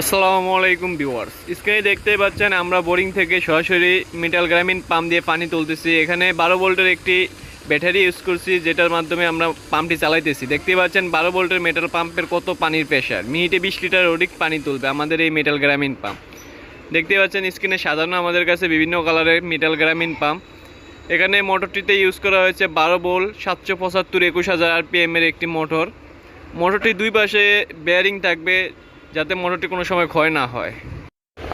আসসালামু আলাইকুম ভিউয়ার্স। স্ক্রিনে দেখতে পাচ্ছেন আমরা বোরিং থেকে সরাসরি মিটাল গ্রামীণ পাম্প দিয়ে পানি তুলতেছি। এখানে বারো ভোল্টের একটি ব্যাটারি ইউজ করছি, যেটার মাধ্যমে আমরা পাম্পটি চালাইতেছি। দেখতে পাচ্ছেন বারো ভোল্টের মেটাল পাম্পের কত পানির প্রেশার মিনিটে বিশ লিটার অধিক পানি তুলবে আমাদের এই মেটাল গ্রামীণ পাম্প দেখতে পাচ্ছেন স্ক্রিনে সাধারণ আমাদের কাছে বিভিন্ন কালারের মেটাল গ্রামীণ পাম্প এখানে মোটরটিতে ইউজ করা হয়েছে বারো বোল সাতশো পঁচাত্তর একুশ হাজার আরপিএম এর একটি মোটর। মোটরটি দুই পাশে বেয়ারিং থাকবে যাতে মোটরটি কোনো সময় ক্ষয় না হয়।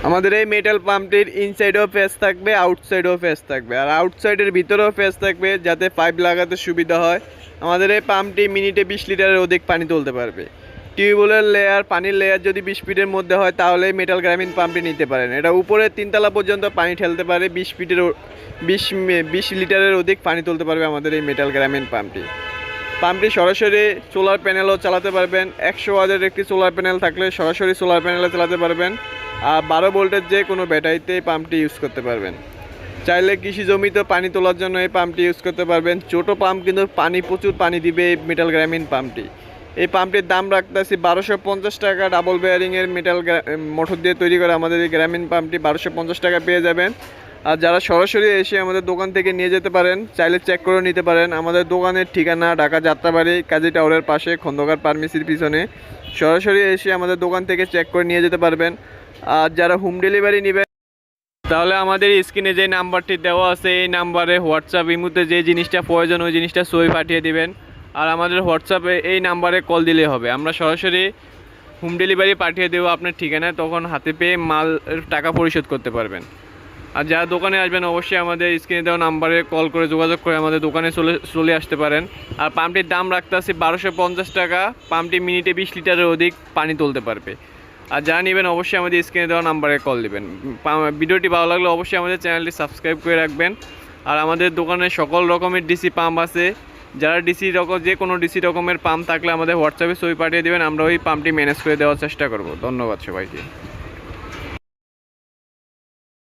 আমাদের এই মেটাল পাম্পটির ইনসাইডেও ফেস থাকবে আউটসাইডেও ফেস থাকবে। আর আউটসাইডের ভিতরেও ফেস থাকবে, যাতে পাইপ লাগাতে সুবিধা হয়। আমাদের এই পাম্পটি মিনিটে বিশ লিটারের অধিক পানি তুলতে পারবে। টিউবওয়েলের লেয়ার পানির লেয়ার যদি বিশ ফিটের মধ্যে হয়, তাহলে মেটাল গ্রামীণ পাম্পটি নিতে পারেন। এটা উপরে তিনতলা পর্যন্ত পানি ঠেলতে পারে, বিশ ফিটের বিশ বিশ লিটারের অধিক পানি তুলতে পারবে আমাদের এই মেটাল গ্রামীণ পাম্পটি পাম্পটি সরাসরি সোলার প্যানেলও চালাতে পারবেন। একশো ওয়াটের একটি সোলার প্যানেল থাকলে সরাসরি সোলার প্যানেলে চালাতে পারবেন। আর বারো ভোল্টের যে কোনো ব্যাটারিতে পাম্পটি ইউজ করতে পারবেন। চাইলে কৃষি জমিতে পানি তোলার জন্য এই পাম্পটি ইউজ করতে পারবেন। ছোটো পাম্প কিন্তু পানি, প্রচুর পানি দিবে এই মেটাল গ্রামীণ পাম্পটি। এই পাম্পটির দাম রাখতেছি বারোশো পঞ্চাশ টাকা। ডাবল বেয়ারিংয়ের মেটাল মোটর দিয়ে তৈরি করে আমাদের এই গ্রামীণ পাম্পটি বারোশো পঞ্চাশ টাকা পেয়ে যাবেন। আর যারা সরাসরি এসে আমাদের দোকান থেকে নিয়ে যেতে পারেন, চাইলে চেক করে নিতে পারেন। আমাদের দোকানের ঠিকানা ঢাকা যাত্রাবাড়ি, কাজী টাওয়ারের পাশে, খন্দকার ফার্মেসির পিছনে। সরাসরি এসে আমাদের দোকান থেকে চেক করে নিয়ে যেতে পারবেন। আর যারা হোম ডেলিভারি নেবেন, তাহলে আমাদের স্ক্রিনে যে নাম্বারটি দেওয়া আছে, এই নাম্বারে হোয়াটসঅ্যাপ ইমুতে যে জিনিসটা প্রয়োজন, ওই জিনিসটা সই পাঠিয়ে দিবেন। আর আমাদের হোয়াটসঅ্যাপে এই নাম্বারে কল দিলে হবে। আমরা সরাসরি হোম ডেলিভারি পাঠিয়ে দেবো আপনার ঠিকানায়, তখন হাতে পেয়ে মাল, টাকা পরিশোধ করতে পারবেন। আর যারা দোকানে আসবেন, অবশ্যই আমাদের স্ক্রিনে দেওয়া নাম্বারে কল করে যোগাযোগ করে আমাদের দোকানে চলে চলে আসতে পারেন। আর পাম্পটির দাম রাখতে আসি বারোশো পঞ্চাশ টাকা। পাম্পটি মিনিটে বিশ লিটারের অধিক পানি তুলতে পারবে। আর যারা নেবেন, অবশ্যই আমাদের স্ক্রিনে দেওয়া নাম্বারে কল দিবেন। ভিডিওটি ভালো লাগলে অবশ্যই আমাদের চ্যানেলটি সাবস্ক্রাইব করে রাখবেন। আর আমাদের দোকানে সকল রকমের ডিসি পাম্প আছে। যারা ডিসি রকম, যে কোনো ডিসি রকমের পাম্প থাকলে আমাদের হোয়াটসঅ্যাপে ছবি পাঠিয়ে দেবেন। আমরা ওই পাম্পটি ম্যানেজ করে দেওয়ার চেষ্টা করব। ধন্যবাদ সবাইকে।